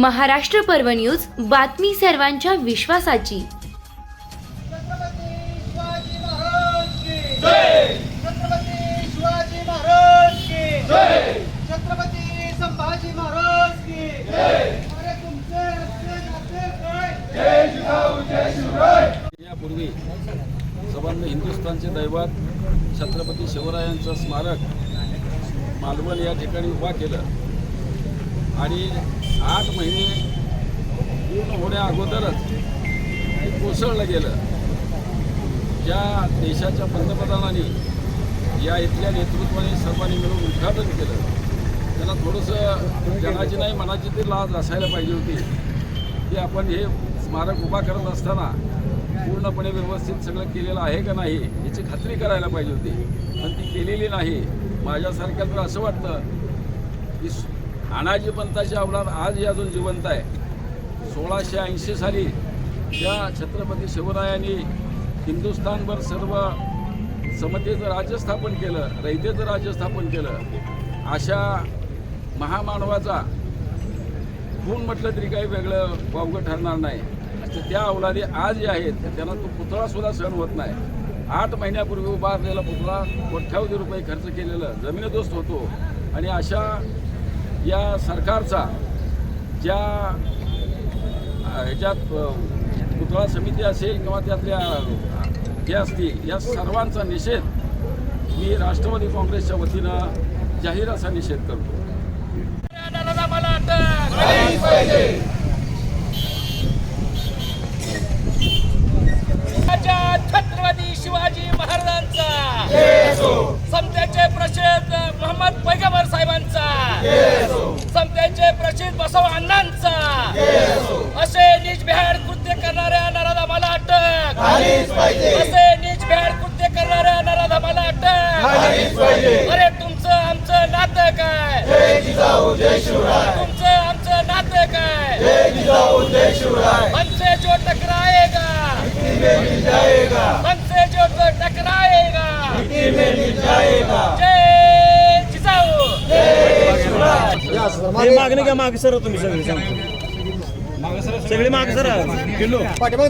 महाराष्ट्र पर्व न्यूज बातमी सर्वांच्या विश्वासाची. छत्रपती शिवाजी महाराज की. जय छत्रपती शिवाजी महाराज की. जय छत्रपती संभाजी महाराज की. जय अरे तुमचे रस्ते नाते काय? यापूर्वी सर्वांनी हिंदुस्थानचे दैवत छत्रपती शिवरायांचं स्मारक मालवण या ठिकाणी उभा केलं. आणि आठ महिने पूर्ण होण्या अगोदरच ते कोसळलं गेलं. ज्या देशाच्या पंतप्रधानांनी या इथल्या नेतृत्वाने सर्वांनी मिळून उद्घाटन केलं त्यांना थोडंसं जनाची नाही मनाची ती लाज असायला पाहिजे होती. की आपण हे स्मारक उभा करत असताना पूर्णपणे व्यवस्थित सगळं केलेलं आहे का नाही याची खात्री करायला पाहिजे होती. पण ती केलेली नाही. माझ्यासारख्या तर असं वाटतं की अनाजी पंथाची अवलाद आजही अजून जिवंत आहे. सोळाशे ऐंशी साली ज्या छत्रपती शिवरायांनी हिंदुस्थानभर सर्व समतेचं राज्य स्थापन केलं रयतेचं राज्य स्थापन केलं. अशा महामानवाचा खून म्हटलं तरी काही वेगळं वावगं ठरणार नाही. तर त्या अवलादी आज जे आहेत त्यांना तो पुतळासुद्धा सहन होत नाही. आठ महिन्यापूर्वी उभारलेला पुतळा कोट्यावधी रुपये खर्च केलेलं जमिनदोस्त होतो. आणि अशा या सरकारचा ज्या ह्याच्यात पुतळा समिती असेल किंवा त्यातल्या हे असतील या सर्वांचा निषेध मी राष्ट्रवादी काँग्रेसच्या वतीनं जाहीर असा निषेध करतो. असे नीचभ्याड कृत्य करणाऱ्या नराधामाला अटक अरे तुमचं आमचं नातं काय? तुमचं आमचं नातं काय? हमसे जो टकराएगा. हमसे जो टकराएगा. जय जिजाऊ. मागणी का मागे सर तुम्ही सगळे सांगतो. सगळे मागे सर. किलो. पाठीमाग